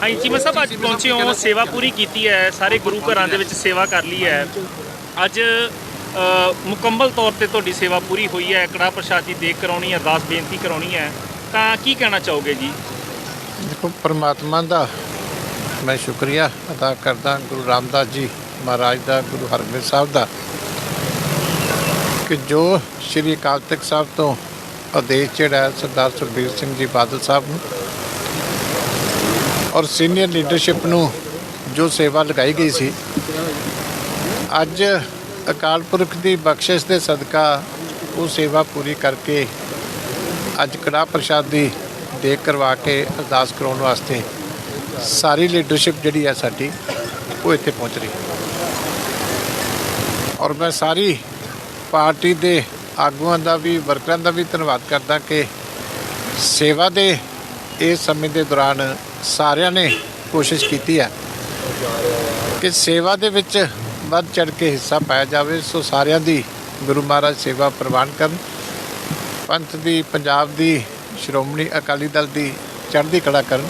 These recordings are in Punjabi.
ਹਾਂਜੀ, ਚੀਮਾ ਸਾਹਿਬ, ਅੱਜ ਪਹੁੰਚੇ ਹੋ, ਸੇਵਾ ਪੂਰੀ ਕੀਤੀ ਹੈ, ਸਾਰੇ ਗੁਰੂ ਘਰਾਂ ਦੇ ਵਿੱਚ ਸੇਵਾ ਕਰ ਲਈ ਹੈ। ਅੱਜ ਮੁਕੰਮਲ ਤੌਰ ਤੇ ਤੁਹਾਡੀ ਸੇਵਾ ਪੂਰੀ ਹੋਈ ਹੈ ਕੜਾ ਪ੍ਰਸ਼ਾਦੀ ਦੇਖ ਕਰਾਉਣੀ ਹੈ ਅਰਦਾਸ ਬੇਨਤੀ ਕਰਾਉਣੀ ਹੈ, ਤਾਂ ਕੀ ਕਹਿਣਾ ਚਾਹੋਗੇ ਜੀ? ਦੇਖੋ, ਪਰਮਾਤਮਾ ਦਾ ਮੈਂ ਸ਼ੁਕਰੀਆ ਅਦਾ ਕਰਦਾ, ਗੁਰੂ ਰਾਮਦਾਸ ਜੀ ਮਹਾਰਾਜ ਦਾ, ਗੁਰੂ ਹਰਗੋਬਿੰਦ ਸਾਹਿਬ ਦਾ, ਕਿ ਜੋ ਸ਼੍ਰੀ ਅਕਾਲ ਤਖਤ ਸਾਹਿਬ ਤੋਂ ਆਦੇਸ਼ ਜਿਹੜਾ ਹੈ, ਸਰਦਾਰ ਸੁਖਬੀਰ ਸਿੰਘ ਜੀ ਬਾਦਲ ਸਾਹਿਬ ਨੂੰ ਔਰ ਸੀਨੀਅਰ ਲੀਡਰਸ਼ਿਪ ਨੂੰ ਜੋ ਸੇਵਾ ਲਗਾਈ ਗਈ ਸੀ, ਅੱਜ ਅਕਾਲ ਪੁਰਖ ਦੀ ਬਖਸ਼ਿਸ਼ ਦੇ ਸਦਕਾ ਉਹ ਸੇਵਾ ਪੂਰੀ ਕਰਕੇ ਅੱਜ ਕੜਾ ਪ੍ਰਸ਼ਾਦ ਦੀ ਦੇਖ ਕਰਵਾ ਕੇ ਅਰਦਾਸ ਕਰਾਉਣ ਵਾਸਤੇ ਸਾਰੀ ਲੀਡਰਸ਼ਿਪ ਜਿਹੜੀ ਹੈ ਸਾਡੀ, ਉਹ ਇੱਥੇ ਪਹੁੰਚ ਰਹੀ ਔਰ ਮੈਂ ਸਾਰੀ ਪਾਰਟੀ ਦੇ ਆਗੂਆਂ ਦਾ ਵੀ, ਵਰਕਰਾਂ ਦਾ ਵੀ ਧੰਨਵਾਦ ਕਰਦਾ ਕਿ ਸੇਵਾ ਦੇ ਇਸ ਸਮੇਂ ਦੇ ਦੌਰਾਨ ਸਾਰਿਆਂ ਨੇ ਕੋਸ਼ਿਸ਼ ਕੀਤੀ ਹੈ ਕਿ ਸੇਵਾ ਦੇ ਵਿੱਚ ਵੱਧ ਚੜ ਕੇ ਹਿੱਸਾ ਪਾਇਆ ਜਾਵੇ। ਸੋ ਸਾਰਿਆਂ ਦੀ ਗੁਰੂ ਮਹਾਰਾਜ ਸੇਵਾ ਪ੍ਰਵਾਨ ਕਰਨ। ਪੰਥ ਦੀ ਪੰਜਾਬ ਦੀ ਸ਼੍ਰੋਮਣੀ ਅਕਾਲੀ ਦਲ ਦੀ ਚੜ੍ਹਦੀ ਕਲਾ ਕਰਨ।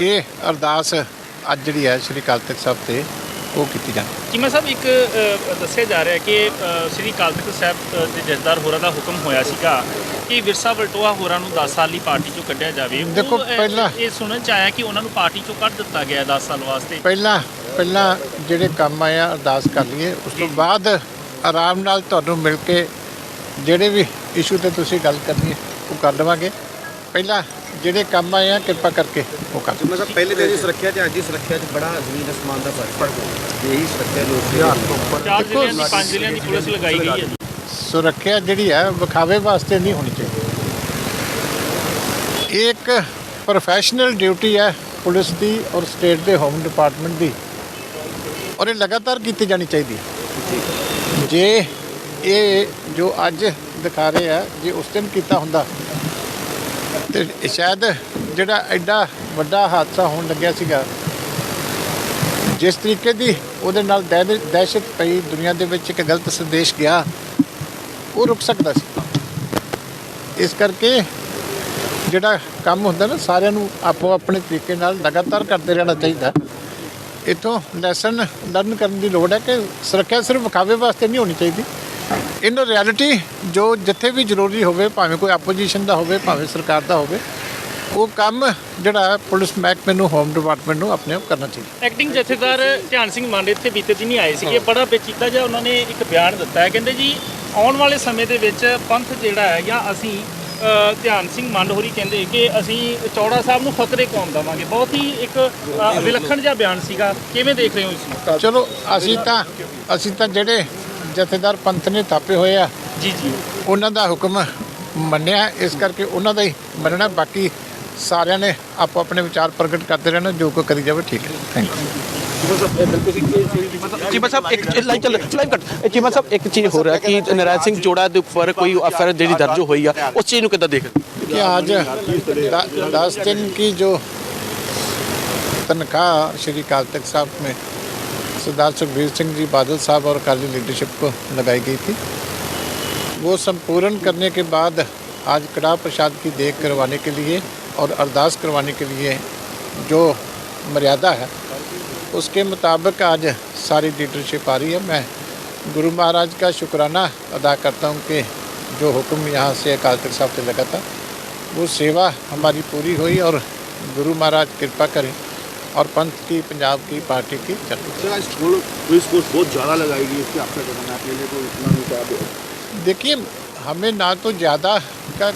ਇਹ ਅਰਦਾਸ ਅੱਜ ਜਿਹੜੀ ਹੈ ਸ਼੍ਰੀ ਅਕਾਲ ਤਖਤ ਸਾਹਿਬ ਤੇ ਉਹ ਕੀਤੀ ਜਾਂਦੀ ਚੀਮਾ ਸਾਹਿਬ ਇੱਕ ਅ, ਦੱਸਿਆ ਜਾ ਰਿਹਾ ਕਿ ਅ, ਸ੍ਰੀ ਅਕਾਲ ਤਖਤ ਸਾਹਿਬ ਅ, ਦੇ ਜਥੇਦਾਰ ਹੋਰਾਂ ਦਾ ਹੁਕਮ ਹੋਇਆ ਸੀਗਾ। ਕਿ ਵਿਰਸਾ ਵਲਟੋਆ ਹੋਰਾਂ ਨੂੰ 10 ਸਾਲ ਲਈ ਪਾਰਟੀ ਚੋਂ ਕੱਢਿਆ ਜਾਵੇ ਉਹ, ਦੇਖੋ, ਪਹਿਲਾਂ- ਇਹ ਸੁਣਨ ਚ ਆਇਆ ਕਿ ਉਹਨਾਂ ਨੂੰ ਪਾਰਟੀ ਚੋਂ ਕੱਢ ਦਿੱਤਾ ਗਿਆ 10 ਸਾਲ ਵਾਸਤੇ। ਪਹਿਲਾਂ ਪਹਿਲਾਂ ਜਿਹੜੇ ਕੰਮ ਆਇਆ ਅਰਦਾਸ ਕਰ ਲਈਏ। ਉਸ ਤੋਂ ਬਾਅਦ ਆਰਾਮ ਨਾਲ ਤੁਹਾਨੂੰ ਮਿਲ ਕੇ ਜਿਹੜੇ ਵੀ ਇਸ਼ੂ ਤੇ ਤੁਸੀਂ ਗੱਲ ਕਰਨੀ ਹੈ ਉਹ ਕਰ ਲਵਾਂਗੇ। ਪਹਿਲਾਂ ਜਿਹੜੇ ਕੰਮ ਆਏ ਆ ਕਿਰਪਾ ਕਰਕੇ ਉਹ ਕਰ ਲਓ। ਮਤਲਬ ਪਹਿਲੇ ਦਿਨ ਦੀ ਸੁਰੱਖਿਆ ਤੇ ਅੱਜ ਦੀ ਸੁਰੱਖਿਆ 'ਚ ਬੜਾ ਜ਼ਮੀਨ ਅਸਮਾਨ ਦਾ ਫ਼ਰਕ ਹੈ। ਇਹੀ ਸੁਰੱਖਿਆ ਲੋਕ ਚਾਰ ਦੇਖੋ, ਜ਼ਿਲ੍ਹਿਆਂ ਦੀ ਪੰਜ ਜ਼ਿਲ੍ਹਿਆਂ ਦੀ ਪੁਲਿਸ ਲਗਾਈ ਗਈ ਹੈ। ਸੁਰੱਖਿਆ ਜਿਹੜੀ ਹੈ ਵਿਖਾਵੇ ਵਾਸਤੇ ਨਹੀਂ ਹੋਣੀ ਚਾਹੀਦੀ। ਇਹ ਇੱਕ ਪ੍ਰੋਫੈਸ਼ਨਲ ਡਿਊਟੀ ਹੈ ਪੁਲਿਸ ਦੀ ਔਰ ਸਟੇਟ ਦੇ ਹੋਮ ਡਿਪਾਰਟਮੈਂਟ ਦੀ ਔਰ ਇਹ ਲਗਾਤਾਰ ਕੀਤੀ ਜਾਣੀ ਚਾਹੀਦੀ ਹੈ। ਜੇ ਇਹ ਜੋ ਅੱਜ ਦਿਖਾ ਰਹੇ ਆ, ਜੇ ਉਸ ਦਿਨ ਕੀਤਾ ਹੁੰਦਾ, ਤੇ ਸ਼ਾਇਦ ਜਿਹੜਾ ਐਡਾ ਵੱਡਾ ਹਾਦਸਾ ਹੋਣ ਲੱਗਿਆ ਸੀਗਾ, ਜਿਸ ਤਰੀਕੇ ਦੀ ਉਹਦੇ ਨਾਲ ਦਹਿ- ਦਹਿਸ਼ਤ ਪਈ ਦੁਨੀਆ ਦੇ ਵਿੱਚ ਇੱਕ ਗਲਤ ਸੰਦੇਸ਼ ਗਿਆ ਉਹ ਰੁਕ ਸਕਦਾ ਸੀ। ਇਸ ਕਰਕੇ ਜਿਹੜਾ ਕੰਮ ਹੁੰਦਾ ਨਾ ਸਾਰਿਆਂ ਨੂੰ ਆਪੋ ਆਪਣੇ ਤਰੀਕੇ ਨਾਲ ਲਗਾਤਾਰ ਕਰਦੇ ਰਹਿਣਾ ਚਾਹੀਦਾ। ਇਥੋਂ ਲੈਸਨ ਲਰਨ ਕਰਨ ਦੀ ਲੋੜ ਹੈ ਕਿ ਸੁਰੱਖਿਆ ਸਿਰਫ ਵਿਖਾਵੇ ਵਾਸਤੇ ਨਹੀਂ ਹੋਣੀ ਚਾਹੀਦੀ। ਇਨ ਰਿਐਲਿਟੀ ਜੋ ਜਿੱਥੇ ਵੀ ਜ਼ਰੂਰੀ ਹੋਵੇ ਭਾਵੇਂ ਕੋਈ ਆਪੋਜੀਸ਼ਨ ਦਾ ਹੋਵੇ ਭਾਵੇਂ ਸਰਕਾਰ ਦਾ ਹੋਵੇ ਉਹ ਕੰਮ ਜਿਹੜਾ ਪੁਲਿਸ ਮਹਿਕਮੇ ਨੂੰ ਹੋਮ ਡਿਪਾਰਟਮੈਂਟ ਨੂੰ ਆਪਣੇ ਆਪ ਕਰਨਾ ਚਾਹੀਦਾ। ਐਕਟਿੰਗ ਜਥੇਦਾਰ ਧਿਆਨ ਸਿੰਘ ਮੰਡ ਇੱਥੇ ਬੀਤੇ ਦਿਨ ਹੀ ਆਏ ਸੀਗੇ। ਬੜਾ ਪੇਚੀਦਾ ਜਿਹਾ ਉਹਨਾਂ ਨੇ ਇੱਕ ਬਿਆਨ ਦਿੱਤਾ ਹੈ। ਕਹਿੰਦੇ ਜੀ ਆਉਣ ਵਾਲੇ ਸਮੇਂ ਦੇ ਵਿੱਚ ਪੰਥ ਜਿਹੜਾ ਹੈ ਜਾਂ ਅਸੀਂ ਧਿਆਨ ਸਿੰਘ ਮੰਡ ਹੋਰੀ ਕਹਿੰਦੇ ਕਿ ਅਸੀਂ ਚੌੜਾ ਸਾਹਿਬ ਨੂੰ ਫਤਰੇ ਕੌਮ ਦਵਾਂਗੇ? ਬਹੁਤ ਹੀ ਇੱਕ ਵਿਲੱਖਣ ਜਿਹਾ ਬਿਆਨ ਸੀਗਾ। ਕਿਵੇਂ ਦੇਖ ਰਹੇ ਹੋ ਇਸ ਨੂੰ? ਚਲੋ ਅਸੀਂ ਤਾਂ ਅਸੀਂ ਤਾਂ ਜਿਹੜੇ ਜਥੇਦਾਰ ਪੰਥ ਨੇ ਥਾਪੇ ਹੋਏ ਆ ਜੀ ਜੀ। ਉਹਨਾਂ ਦਾ ਹੁਕਮ ਮੰਨਿਆ। ਇਸ ਕਰਕੇ ਉਹਨਾਂ ਦਾ ਹੀ ਮੰਨਣਾ। ਬਾਕੀ ਸਾਰਿਆਂ ਨੇ ਆਪੋ ਆਪਣੇ ਵਿਚਾਰ ਪ੍ਰਗਟ ਕਰਦੇ ਰਹਿਣਾ ਜੋ ਕੋ ਕਰੀ ਜਾਵੇ ਠੀਕ ਹੈ ਥੈਂਕ ਯੂ ਚੀਮਾ ਸਾਹਿਬ ਇੱਕ ਲਾਈਵ ਚੱਲ ਲਾਈਵ ਕੱਟ ਚੀਮਾ ਸਾਹਿਬ ਇੱਕ ਚੀਜ਼ ਹੋ ਰਿਹਾ ਕਿ ਨਰਾਇਣ ਸਿੰਘ ਜੋੜਾ ਦੇ ਉੱਪਰ ਕੋਈ ਐਫਆਈਆਰ ਜਿਹੜੀ ਦਰਜ ਹੋਈ ਆ ਉਸ ਚੀਜ਼ ਨੂੰ ਕਿੱਦਾਂ ਦੇਖ कि आज द- दस दिन की जो तनख्वाह श्री काल तख्त साहब में सरदार सुखबीर सिंह जी बादल साहब और अकाली लीडरशिप को लगाई गई थी वो संपूर्ण करने के बाद आज कड़ा प्रसाद की देख करवाने के लिए और अरदास करवाने के लिए जो मर्यादा है उसके मुताबिक आज सारी लीडरशिप आ रही है। मैं गुरु महाराज का शुक्राना अदा करता हूँ कि जो हुक्म यहाँ से अकाल तख्त साहब से लगा था वो सेवा हमारी पूरी हुई और गुरु महाराज कृपा करें और पंथ की पंजाब की पार्टी की पुलिस फोर्स बहुत ज़्यादा आपका कहना है अकेले तो देखिए हमें ना तो ज़्यादा का